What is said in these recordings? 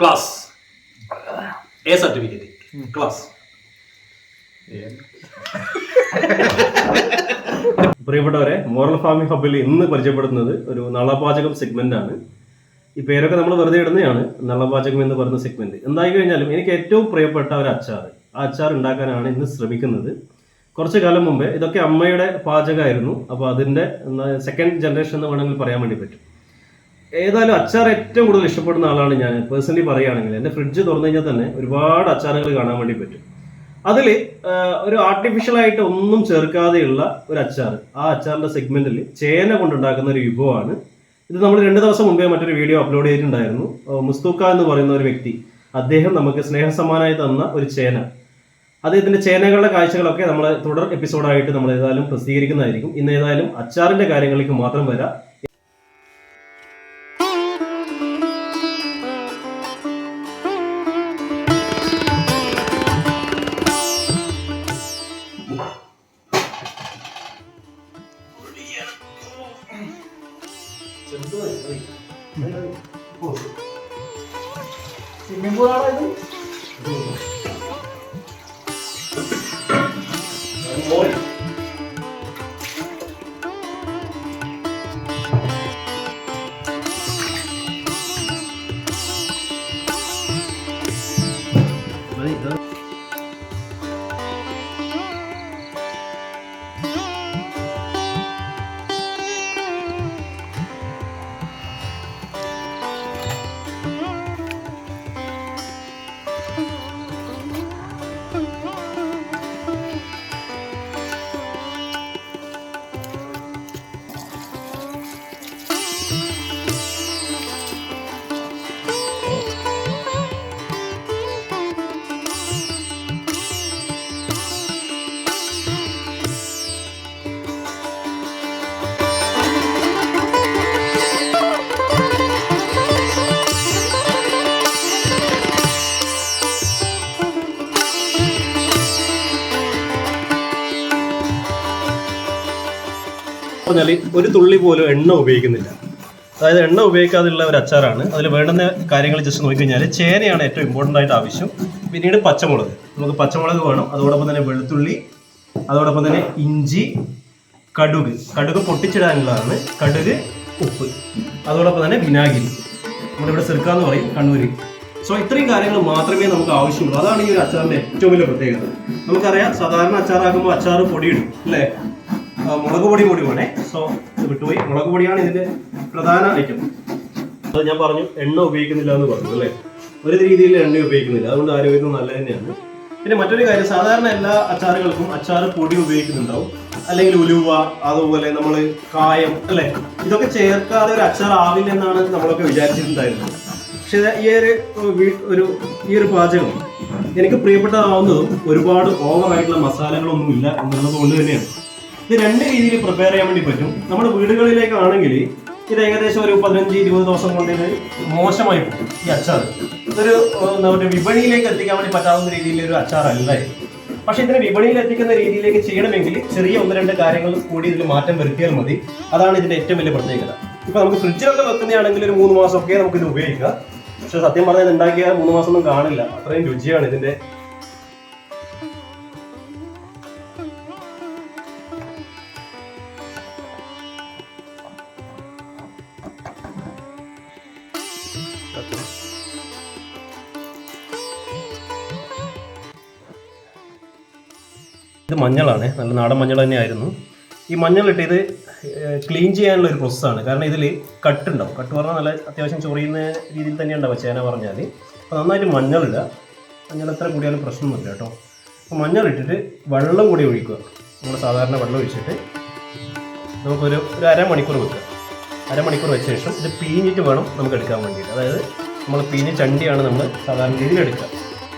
Class A certificate class പ്രിയപ്പെട്ടവരെ moral farming ഹബിൽ ഇന്ന് പരിചയപ്പെടുന്നത് ഒരു നളപാചകം സെഗ്മെന്റ് ആണ്. ഈ പേരൊക്കെ നമ്മൾ വെറുതെ ഇടുന്നതാണ് നളപാചകം എന്ന് പറയുന്ന സെഗ്മെന്റ് എന്തായി കഴിഞ്ഞാലും എനിക്ക് ഏറ്റവും പ്രിയപ്പെട്ട ഒരു അച്ചാർ. ആ അച്ചാർ ഉണ്ടാക്കാനാണ് ഇന്ന് ശ്രമിക്കുന്നത്. കുറച്ച് കാലം മുമ്പേ ഇതൊക്കെ അമ്മയുടെ പാചകമായിരുന്നു. അപ്പോൾ അതിന്റെ സെക്കൻഡ് ജനറേഷൻ എന്ന് വേണമെങ്കിൽ പറയാൻ വേണ്ടി പറ്റും. ഏതായാലും അച്ചാർ ഏറ്റവും കൂടുതൽ ഇഷ്ടപ്പെടുന്ന ആളാണ് ഞാൻ. പേഴ്സണലി പറയുകയാണെങ്കിൽ എന്റെ ഫ്രിഡ്ജ് തുറന്നു കഴിഞ്ഞാൽ തന്നെ ഒരുപാട് അച്ചാറുകൾ കാണാൻ വേണ്ടി പറ്റും. അതിൽ ഒരു ആർട്ടിഫിഷ്യൽ ആയിട്ട് ഒന്നും ചേർക്കാതെയുള്ള ഒരു അച്ചാർ. ആ അച്ചാറിന്റെ സെഗ്മെന്റിൽ ചേന കൊണ്ടുണ്ടാക്കുന്ന ഒരു വിഭവമാണ്. ഇത് നമ്മൾ രണ്ട് ദിവസം മുമ്പേ മറ്റൊരു വീഡിയോ അപ്ലോഡ് ചെയ്തിട്ടുണ്ടായിരുന്നു. മുസ്തൂക്ക എന്ന് പറയുന്ന ഒരു വ്യക്തി. അദ്ദേഹം നമുക്ക് സ്നേഹസമ്മാനമായി തന്ന ഒരു ചേന. അദ്ദേഹത്തിന്റെ ചേനകളുടെ കാഴ്ചകളൊക്കെ നമ്മൾ തുടർ എപ്പിസോഡായിട്ട് നമ്മൾ ഏതായാലും പ്രസിദ്ധീകരിക്കുന്നതായിരിക്കും. ഇന്ന് ഏതായാലും അച്ചാറിന്റെ കാര്യങ്ങളിലേക്ക് മാത്രം വരാം. പറഞ്ഞാൽ ഒരു തുള്ളി പോലും എണ്ണ ഉപയോഗിക്കുന്നില്ല. അതായത് എണ്ണ ഉപയോഗിക്കാതെയുള്ള ഒരു അച്ചാറാണ്. അതിൽ വേണ്ടുന്ന കാര്യങ്ങൾ ജസ്റ്റ് നോക്കിക്കഴിഞ്ഞാൽ ചേനയാണ് ഏറ്റവും ഇമ്പോർട്ടന്റ് ആയിട്ട് ആവശ്യം. പിന്നീട് പച്ചമുളക്. നമുക്ക് പച്ചമുളക് വേണം. അതോടൊപ്പം തന്നെ വെളുത്തുള്ളി അതോടൊപ്പം തന്നെ ഇഞ്ചി കടുക്. കടുക് പൊട്ടിച്ചിടാനുള്ളതാണ്. കടുക് ഉപ്പ്. അതോടൊപ്പം തന്നെ വിനാഗിരി. നമ്മളിവിടെ ചെറുക്കുക എന്ന് പറയും കണ്ണൂര്. സോ ഇത്രയും കാര്യങ്ങൾ മാത്രമേ നമുക്ക് ആവശ്യമുള്ളൂ. അതാണ് ഈ ഒരു അച്ചാറിന്റെ ഏറ്റവും വലിയ പ്രത്യേകത. നമുക്കറിയാം സാധാരണ അച്ചാറാക്കുമ്പോൾ അച്ചാറ് പൊടിയിടും അല്ലേ? മുളക് പൊടി കൂടി വേണേ. സോ ഇത് വിട്ടുപോയി മുളക് പൊടിയാണ് ഇതിന്റെ പ്രധാന ഐറ്റം അത് ഞാൻ പറഞ്ഞു എണ്ണ ഉപയോഗിക്കുന്നില്ല എന്ന് പറഞ്ഞു അല്ലേ? ഒരു രീതിയിൽ എണ്ണ ഉപയോഗിക്കുന്നില്ല. അതുകൊണ്ട് ആരോഗ്യത്തിന് നല്ല തന്നെയാണ്. പിന്നെ മറ്റൊരു കാര്യം സാധാരണ എല്ലാ അച്ചാറുകൾക്കും അച്ചാർ പൊടി ഉപയോഗിക്കുന്നുണ്ടാവും. അല്ലെങ്കിൽ ഉലുവ അതുപോലെ നമ്മൾ കായം അല്ലെ? ഇതൊക്കെ ചേർക്കാതെ ഒരു അച്ചാർ ആവില്ല എന്നാണ് നമ്മളൊക്കെ വിചാരിച്ചിട്ടുണ്ടായിരുന്നത്. പക്ഷെ ഈ ഒരു ഒരു ഈ ഒരു പാചകം എനിക്ക് പ്രിയപ്പെട്ടതാവുന്നതും ഒരുപാട് ഓവറായിട്ടുള്ള മസാലകളൊന്നും ഇല്ല എന്നുള്ളത് കൊണ്ട് തന്നെയാണ്. ഇത് രണ്ട് രീതിയിൽ പ്രിപ്പയർ ചെയ്യാൻ വേണ്ടി പറ്റും. നമ്മുടെ വീടുകളിലേക്കാണെങ്കിൽ ഇത് ഏകദേശം ഒരു പതിനഞ്ച് ഇരുപത് ദിവസം കൊണ്ട് ഇത് മോശമായി പോകും ഈ അച്ചാർ ഇതൊരു നമ്മുടെ വിപണിയിലേക്ക് എത്തിക്കാൻ വേണ്ടി പറ്റാവുന്ന രീതിയിൽ ഒരു അച്ചാറല്ല? പക്ഷെ ഇതിനെ വിപണിയിൽ എത്തിക്കുന്ന രീതിയിലേക്ക് ചെയ്യണമെങ്കിൽ ചെറിയ ഒന്ന് രണ്ട് കാര്യങ്ങൾ കൂടി ഇതിൽ മാറ്റം വരുത്തിയാൽ മതി. അതാണ് ഇതിന്റെ ഏറ്റവും വലിയ പ്രത്യേകത. ഇപ്പൊ നമുക്ക് ഫ്രിഡ്ജിലൊക്കെ വെക്കുന്നതാണെങ്കിൽ ഒരു മൂന്ന് മാസമൊക്കെ നമുക്ക് ഇത് ഉപയോഗിക്കാം. പക്ഷെ സത്യം പറഞ്ഞാൽ ഉണ്ടാക്കിയാൽ മൂന്ന് മാസം ഒന്നും കാണില്ല. അത്രയും രുചിയാണ് ഇതിന്റെ മഞ്ഞളാണ്. നല്ല നാടൻ മഞ്ഞൾ തന്നെയായിരുന്നു. ഈ മഞ്ഞളിട്ട് ഇത് ക്ലീൻ ചെയ്യാനുള്ള ഒരു പ്രോസസ്സാണ് കാരണം ഇതിൽ കട്ടുണ്ടാവും. കട്ട് പറഞ്ഞാൽ നല്ല അത്യാവശ്യം ചൊറിയുന്ന രീതിയിൽ തന്നെ ഉണ്ടാവും ചേന പറഞ്ഞാൽ അപ്പോൾ നന്നായിട്ട് മഞ്ഞളിടുക മഞ്ഞൾ എത്ര കൂടിയാലും പ്രശ്നമൊന്നുമില്ല കേട്ടോ. അപ്പോൾ മഞ്ഞളിട്ടിട്ട് വെള്ളം കൂടി ഒഴിക്കുക. നമ്മൾ സാധാരണ വെള്ളം ഒഴിച്ചിട്ട് നമുക്കൊരു ഒരു അരമണിക്കൂർ വെക്കുക. അരമണിക്കൂർ വെച്ച ശേഷം ഇത് പീഞ്ഞിട്ട് വേണം നമുക്ക് എടുക്കാൻ വേണ്ടിയിട്ട്. അതായത് നമ്മൾ പീഞ്ഞ് ചണ്ടിയാണ് നമ്മൾ സാധാരണ രീതിയിൽ എടുക്കുക.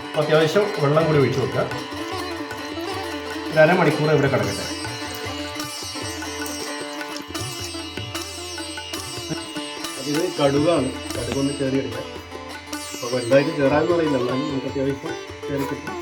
അപ്പോൾ അത്യാവശ്യം വെള്ളം കൂടി ഒഴിച്ചു വെക്കുക ഒരു അരമണിക്കൂർ ഇവിടെ കിടക്കട്ടെ. ഇത് കടുകാണ്. കടുകൊന്ന് കയറി എടുക്കാം അപ്പോൾ എന്തായാലും കയറാമെന്ന് അറിയില്ല. എന്നാലും നമുക്ക് അത്യാവശ്യം കയറി കിട്ടും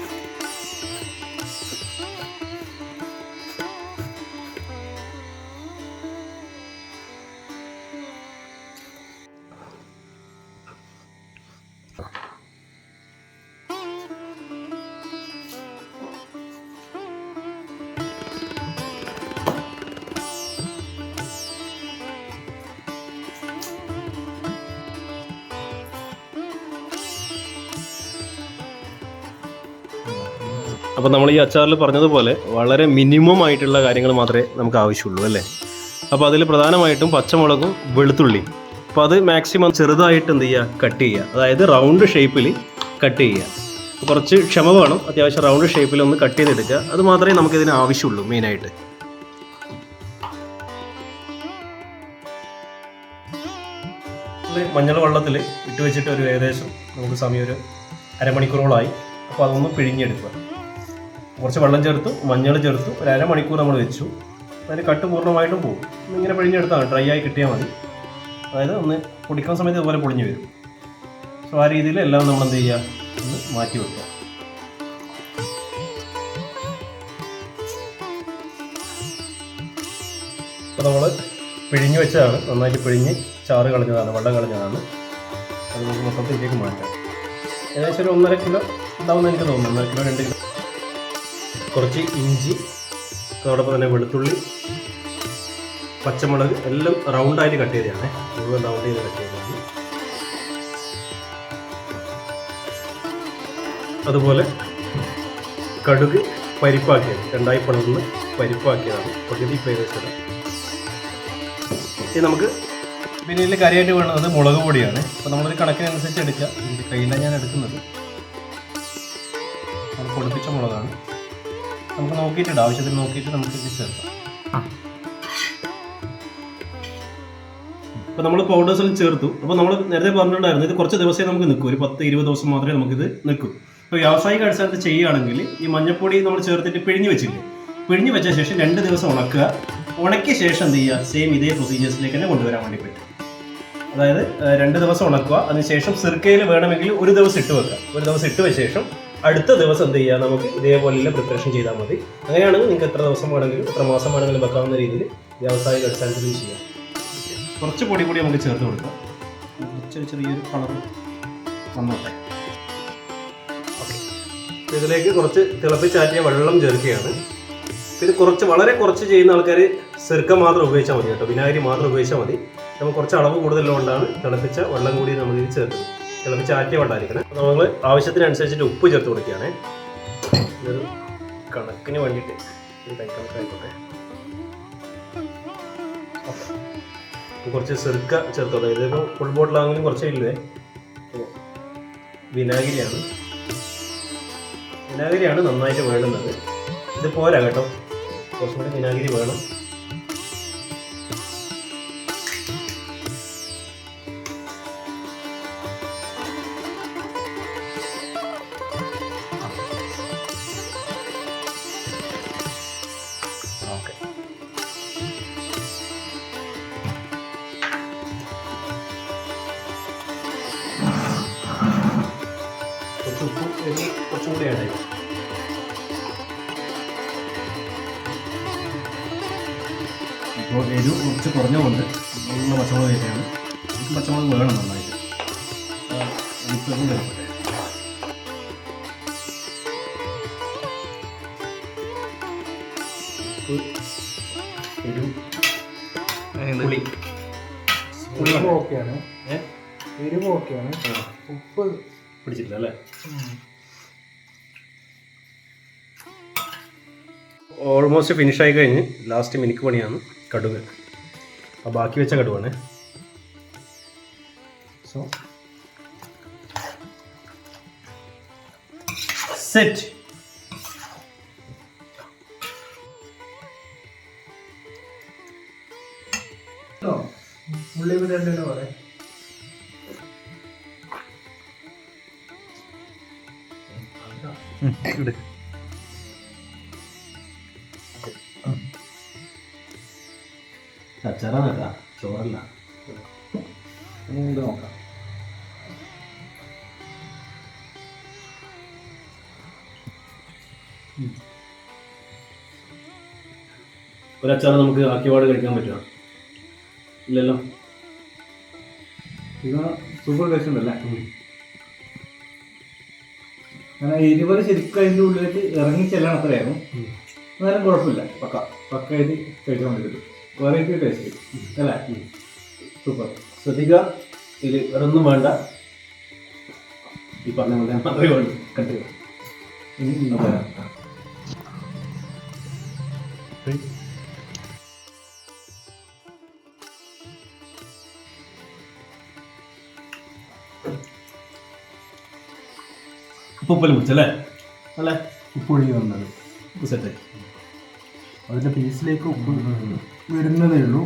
അപ്പോൾ നമ്മൾ ഈ അച്ചാറിൽ പറഞ്ഞതുപോലെ വളരെ മിനിമം ആയിട്ടുള്ള കാര്യങ്ങൾ മാത്രമേ നമുക്ക് ആവശ്യമുള്ളൂ അല്ലേ? അപ്പോൾ അതിൽ പ്രധാനമായിട്ടും പച്ചമുളകും വെളുത്തുള്ളി അപ്പോൾ അത് മാക്സിമം ചെറുതായിട്ട് എന്ത് ചെയ്യുക? കട്ട് ചെയ്യുക. അതായത് റൗണ്ട് ഷേപ്പിൽ കട്ട് ചെയ്യുക. കുറച്ച് ക്ഷമ വേണം. അത്യാവശ്യം റൗണ്ട് ഷേപ്പിൽ ഒന്ന് കട്ട് ചെയ്തെടുക്കുക. അത് മാത്രമേ നമുക്കിതിന് ആവശ്യമുള്ളൂ മെയിനായിട്ട് മഞ്ഞൾ വെള്ളത്തിൽ ഇട്ട് വെച്ചിട്ട് ഒരു ഏകദേശം നമുക്ക് സമയം ഒരു അരമണിക്കൂറോളായി. അപ്പോൾ അതൊന്ന് പിഴിഞ്ഞെടുക്കുക. കുറച്ച് വെള്ളം ചേർത്തു മഞ്ഞൾ ചേർത്തു ഒരു അരമണിക്കൂർ നമ്മൾ വെച്ചു. അതിന് കട്ട് പൂർണമായിട്ടും പോകും. ഇങ്ങനെ പിഴിഞ്ഞെടുത്താണ് ഡ്രൈ ആയി കിട്ടിയാൽ മതി. അതായത് ഒന്ന് പൊടിക്കുന്ന സമയത്ത് ഇതുപോലെ പൊടിഞ്ഞു വരും. സോ ആ രീതിയിൽ എല്ലാം നമ്മൾ എന്ത് ചെയ്യുക? ഒന്ന് മാറ്റി വെക്കുക. അപ്പോൾ നമ്മൾ പിഴിഞ്ഞ് വെച്ചതാണ്. നന്നായിട്ട് പിഴിഞ്ഞ് ചാറ് കളഞ്ഞതാണ് വെള്ളം കളഞ്ഞതാണ്. അത് നമുക്ക് മൊത്തത്തിലേക്ക് മാറ്റാം. ഏകദേശം ഒരു ഒന്നര കിലോ ഉണ്ടാവുമെന്ന് എനിക്ക് തോന്നുന്നു. ഒന്നര കിലോ രണ്ട് കിലോ. കുറച്ച് ഇഞ്ചി അതോടൊപ്പം തന്നെ വെളുത്തുള്ളി പച്ചമുളക് എല്ലാം റൗണ്ടായിട്ട് കട്ട് ചെയ്തതാണ്. മുഴുവൻ റൗണ്ട് ചെയ്ത് കട്ട് ചെയ്തതാണ്. അതുപോലെ കടുക് പരിപ്പാക്കിയത് രണ്ടായി പണർന്ന് പരിപ്പാക്കിയതാണ്. പകുതി പേരച്ചത് ഇനി നമുക്ക് പിന്നെ ഇതിൽ കറിയായിട്ട് വേണ്ടത് മുളക് പൊടിയാണ്. അപ്പോൾ നമ്മളൊരു കണക്കിനനുസരിച്ച് എടുക്കുക ഇതിന്റെ കയ്യിലാണ് ഞാൻ എടുക്കുന്നത്. പൊടിപ്പിച്ച മുളകാണ്. നമുക്ക് നോക്കിയിട്ടുണ്ട്. ആവശ്യത്തിന് നോക്കിയിട്ട് നമുക്ക് ഇത് ചേർക്കാം അപ്പോൾ നമ്മൾ പൗഡേഴ്സ് എല്ലാം ചേർത്തു. അപ്പോൾ നമ്മൾ നേരത്തെ പറഞ്ഞിട്ടുണ്ടായിരുന്നു ഇത് കുറച്ച് ദിവസമേ നമുക്ക് നിൽക്കൂ. ഒരു പത്ത് ഇരുപത് ദിവസം മാത്രമേ നമുക്കിത് നിൽക്കൂ. അപ്പോൾ വ്യാവസായിക അടിസ്ഥാനത്തിൽ ചെയ്യുകയാണെങ്കിൽ ഈ മഞ്ഞപ്പൊടി നമ്മൾ ചേർത്തിട്ട് പിഴിഞ്ഞ് വെച്ചില്ലേ? പിഴിഞ്ഞ് വെച്ച ശേഷം രണ്ട് ദിവസം ഉണക്കുക. ഉണക്കിയ ശേഷം എന്ത് ചെയ്യുക? സെയിം ഇതേ പ്രൊസീജിയേഴ്സിലേക്ക് തന്നെ കൊണ്ടുവരാൻ വേണ്ടി പറ്റും. അതായത് രണ്ട് ദിവസം ഉണക്കുക. അതിനുശേഷം സിർക്കയിൽ വേണമെങ്കിൽ ഒരു ദിവസം ഇട്ട് വെക്കുക. ഒരു ദിവസം ഇട്ട് വെച്ച ശേഷം അടുത്ത ദിവസം എന്ത് ചെയ്യുക? നമുക്ക് ഇതേപോലെയുള്ള പ്രിപ്പറേഷൻ ചെയ്താൽ മതി. അങ്ങനെയാണെങ്കിൽ നിങ്ങൾക്ക് എത്ര ദിവസം വേണമെങ്കിലും എത്ര മാസം വേണമെങ്കിലും വെക്കാവുന്ന രീതിയിൽ വ്യാവസായിക അടിസ്ഥാനത്തിൽ ചെയ്യാം. കുറച്ച് പൊടി കൂടി നമുക്ക് ചേർത്ത് കൊടുക്കാം. ചെറിയ ചെറിയൊരു കളർ വന്നോട്ടെ. ഓക്കെ. ഇതിലേക്ക് കുറച്ച് തിളപ്പിച്ചാറ്റിയ വെള്ളം ചേർക്കുകയാണ്. പിന്നെ കുറച്ച് വളരെ കുറച്ച് ചെയ്യുന്ന ആൾക്കാർ സിർക്ക മാത്രം ഉപയോഗിച്ചാൽ മതി കേട്ടോ. വിനാഗിരി മാത്രം ഉപയോഗിച്ചാൽ മതി. നമുക്ക് കുറച്ച് അളവ് കൂടുതലുള്ളതുകൊണ്ടാണ് തിളപ്പിച്ച വെള്ളം കൂടി നമ്മൾ ഇതിൽ ചേർത്തത് തിളപ്പിച്ച ആറ്റിയ വെള്ളമായിരിക്കണം അപ്പോൾ നമ്മൾ ആവശ്യത്തിനനുസരിച്ചിട്ട് ഉപ്പ് ചേർത്ത് കൊടുക്കുകയാണ്. ഇതൊരു കണക്കിന് വേണ്ടിയിട്ട് കണക്കായിക്കോട്ടെ. കുറച്ച് സെറുക്ക ചേർത്തോട്ടെ ഇതിപ്പോൾ ഫുൾ ബോട്ടിലാണെങ്കിലും കുറച്ചേ ഇല്ലേ? വിനാഗിരിയാണ്. വിനാഗിരിയാണ് നന്നായിട്ട് വേണ്ടുന്നത്. ഇത് പോരാ കേട്ടോ. കുറച്ചും കൂടി വിനാഗിരി വേണം. എരി കുറച്ചും കൂടി ആഡ് ചെയ്യാം ഇപ്പോൾ എരിവ് കുറച്ച് കുറഞ്ഞുകൊണ്ട് ഉള്ള പച്ചമുളക് കയറ്റിയാണ് എനിക്ക് പച്ചമുളക് വേണം നന്നായിട്ട്. എരിവ് പുളി. ഓക്കെയാണ്. എരിവ് ഓക്കെയാണ്. ഉപ്പ്. പിടിച്ചിട്ടില്ല അല്ലേ? ഓൾമോസ്റ്റ് ഫിനിഷ് ആയി കഴിഞ്ഞ് ലാസ്റ്റ് മിനിക്ക് പണിയാണ് കടുക്. ആ ബാക്കി വെച്ച കടുവാണ്. സോ സെറ്റ് ഉള്ളി പറയാം. അച്ചാറാണ് കേട്ടാ ചോറല്ല ഇത് നോക്കാം. ഒരു അച്ചാർ നമുക്ക് ആക്കിപാട് കഴിക്കാൻ പറ്റുമോ? ഇല്ലല്ലോ. ഇത് സൂപ്പർ ടേസ്റ്റ് ഉണ്ടല്ലേ? അങ്ങനെ എരിവൽ ശരിക്കും അതിന്റെ ഉള്ളിലേക്ക് ഇറങ്ങി ചെല്ലണം അത്രയായിരുന്നു എന്നാലും കുഴപ്പമില്ല. പക്ക പക്ക ഇത് കഴിക്കാൻ വേണ്ടി വെറൈറ്റി ടേസ്റ്റ് അല്ലേ? സൂപ്പർ ശ്രദ്ധിക്കുക. ഇതിൽ വേറൊന്നും വേണ്ട. ഈ പറഞ്ഞ പോലെ മാത്രമേ വേണ്ടു തരാം ഉപ്പുപ്പൽ മുറിച്ചല്ലേ അല്ലേ? ഉപ്പൊഴുകി വന്നത്. ഉപ്പ് സെറ്റ് അതിന്റെ പീസിലേക്ക് ഉപ്പ് വരുന്നതേ ഉള്ളൂ.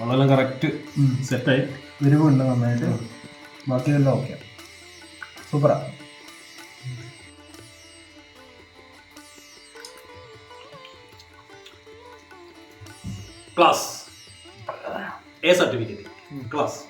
വളരെ കറക്റ്റ് സെറ്റായി വരുവുണ്ട് നന്നായിട്ട്. ബാക്കിയെല്ലാം ഓക്കെ സൂപ്പറാ ക്ലാസ് എ സർട്ടിഫിക്കറ്റ് ക്ലാസ്